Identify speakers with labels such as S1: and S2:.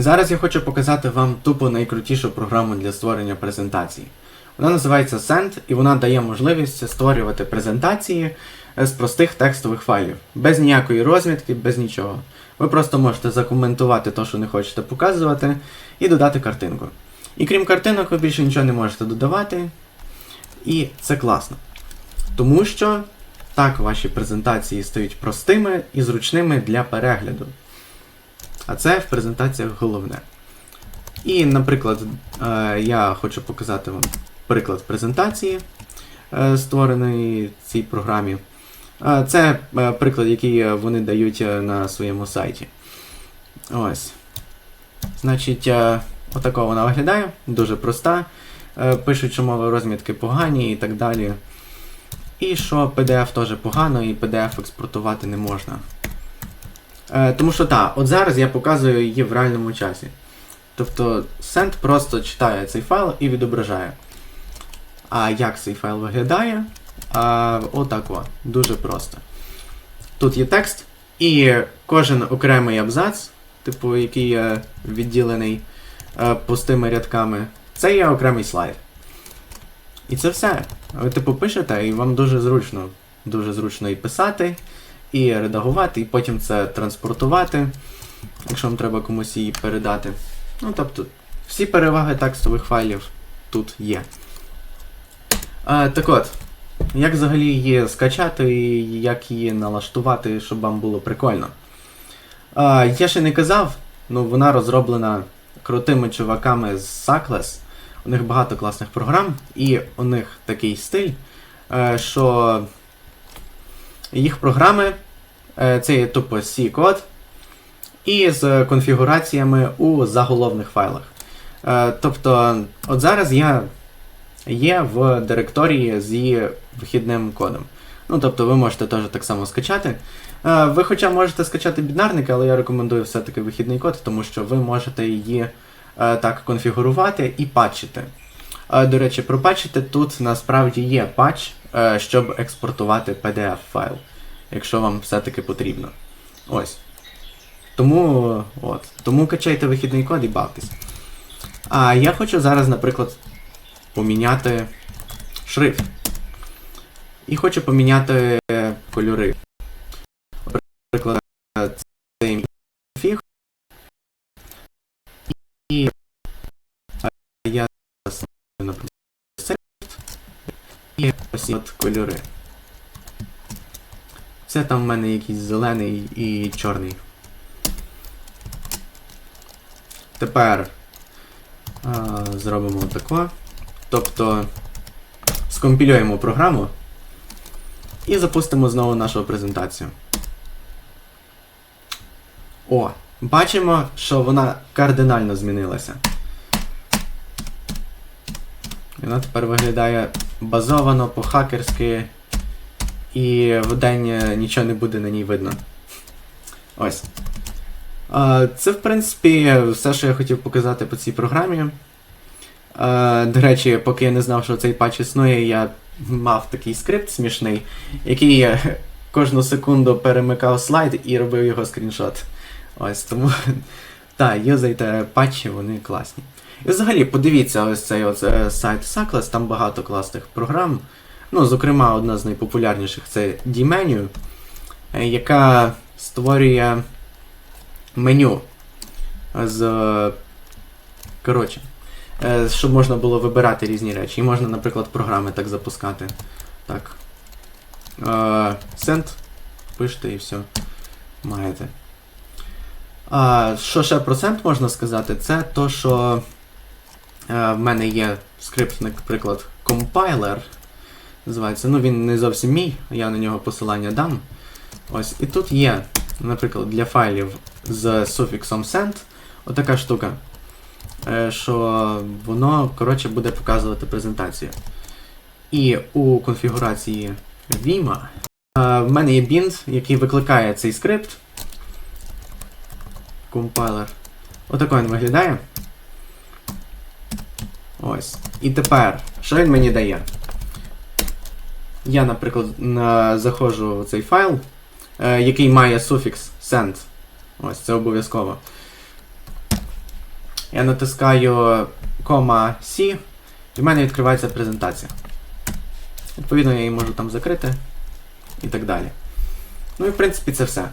S1: Зараз я хочу показати вам тупо найкрутішу програму для створення презентацій. Вона називається Send і вона дає можливість створювати презентації е, з простих текстових файлів, без ніякої розмітки, без нічого. Ви просто можете закоментувати те, що не хочете показувати, і додати картинку. І крім картинок, ви більше нічого не можете додавати. І це класно. Тому що так ваші презентації стають простими і зручними для перегляду. А це в презентаціях головне. І, наприклад, е, я хочу показати вам приклад презентації, е, створеної цій програмі. Е, Це приклад, який вони дають на своєму сайті. Ось. Значить, отако вона виглядає, дуже проста. Пишуть, що мови розмітки погані і так далі. І що PDF теж погано, і PDF експортувати не можна. Е, тому що так, от зараз я показую її в реальному часі. Тобто Send просто читає цей файл і відображає. А як цей файл виглядає? А, отак о, дуже просто. Тут є текст, і кожен окремий абзац, типу, який є відділений е, пустими рядками, це є окремий слайд. І це все. Ви типу пишете, і вам дуже зручно. Дуже зручно і писати, і редагувати, і потім це транспортувати, якщо вам треба комусь її передати. Ну, тобто, всі переваги текстових файлів тут є. А, так от, як взагалі її скачати і як її налаштувати, щоб вам було прикольно. А, я ще не казав, ну вона розроблена крутими чуваками з Sackless. У них багато класних програм, і у них такий стиль, е, що їх програми е, це є тупо C-код і з конфігураціями у заголовних файлах. Е, Тобто, от зараз я є в директорії з її вихідним кодом. Ну, тобто ви можете теж так само скачати. Е, Ви хоча можете скачати бінарники, але я рекомендую все-таки вихідний код, тому що ви можете її так конфігурувати і патчити. До речі, про патчити тут насправді є патч, щоб експортувати PDF файл, якщо вам все-таки потрібно. Ось. Тому, от, тому качайте вихідний код і бавтесь. А я хочу зараз, наприклад, поміняти шрифт. І хочу поміняти е, кольори. Наприклад, е, цей фіг. І е, я зараз, наприклад, шрифт. І ось от кольори. Це там в мене якийсь зелений і чорний. Тепер а, зробимо тако. Тобто скомпілюємо програму і запустимо знову нашу презентацію. О, бачимо, що вона кардинально змінилася. І Вона тепер виглядає базовано, по-хакерськи, і вдень е, нічого не буде на ній видно. Ось. Це, в принципі, все, що я хотів показати по цій програмі. Е, До речі, поки я не знав, що цей патч існує, я мав такий скрипт смішний, який кожну секунду перемикав слайд і робив його скріншот. Ось тому. Так, юзайте патчі, вони класні. І взагалі, подивіться, ось цей ось, е, сайт Sackless, там багато класних програм. Ну, зокрема, одна з найпопулярніших це D-Menu, е, яка створює меню з. е, Коротше. Щоб можна було вибирати різні речі. І можна, наприклад, програми так запускати. Так. Send. Пишете і все. Маєте. А, що ще про Send можна сказати? Це то, що в мене є скрипт, наприклад, compiler. Називається. Ну, він не зовсім мій, я на нього посилання дам. Ось. І тут є, наприклад, для файлів з суфіксом send отака штука е, що воно, коротше, буде показувати презентацію. І у конфігурації Vima е, в мене є bind, який викликає цей скрипт. Компайлер. Отако він виглядає. Ось. І тепер, що він мені дає? Я, наприклад, на, заходжу в цей файл, е, який має суфікс send. Ось, це обов'язково. Я натискаю кома C, і в мене відкривається презентація. Відповідно, я її можу там закрити і так далі. Ну і в принципі це все.